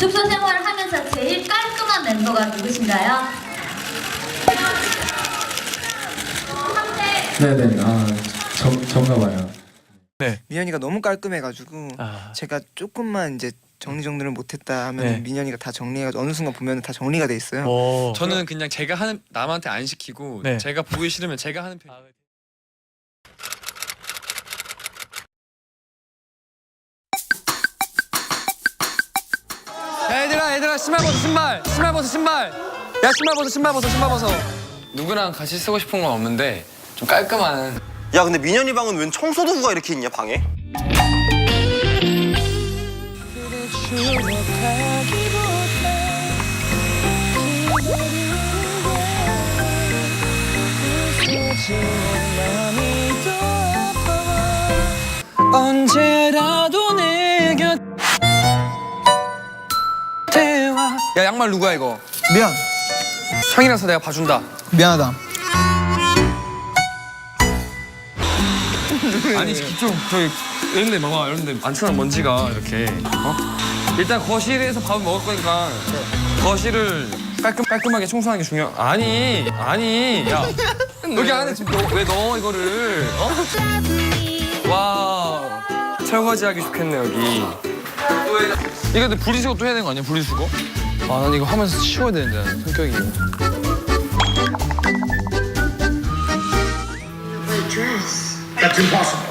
숙소 생활을 하면서 제일 깔끔한 멤버가 누구신가요? 네네 아 정, 정가 봐요 민현이가 너무 깔끔해가지고 아. 제가 조금만 이제 정리 정돈을 못했다 하면 네. 민현이가 다 정리해가지고 어느 순간 보면 다 정리가 돼 있어요. 오. 저는 그냥 제가 하는 남한테 안 시키고 네. 제가 보기 싫으면 제가 하는 편. 야, 얘들아 얘들아 신발 벗어 신발. 신발 벗어 신발. 야 신발 벗어 신발 벗어 신발 벗어. 누구랑 같이 쓰고 싶은 건 없는데 좀 깔끔한. 야 근데 민현이 방은 웬 청소도구가 이렇게 있냐 방에? 언제라 야 양말 누구야 이거? 미안, 형이라서 내가 봐준다. 미안하다. 아니 좀 저기 이런데 봐봐 이런데 많잖아 먼지가 이렇게. 어? 일단 거실에서 밥을 먹을 거니까 거실을 깔끔 깔끔하게 청소하는 게 중요. 아니 아니 야 여기 안에 지금 너, 왜 넣어 이거를? 어? 와 설거지하기 좋겠네 여기. 이거 근데 분리수거 또 해야 되는 거 아니야 분리수거? 아 난 이거 하면서 치워야 되는데 나는 성격이. That's impossible.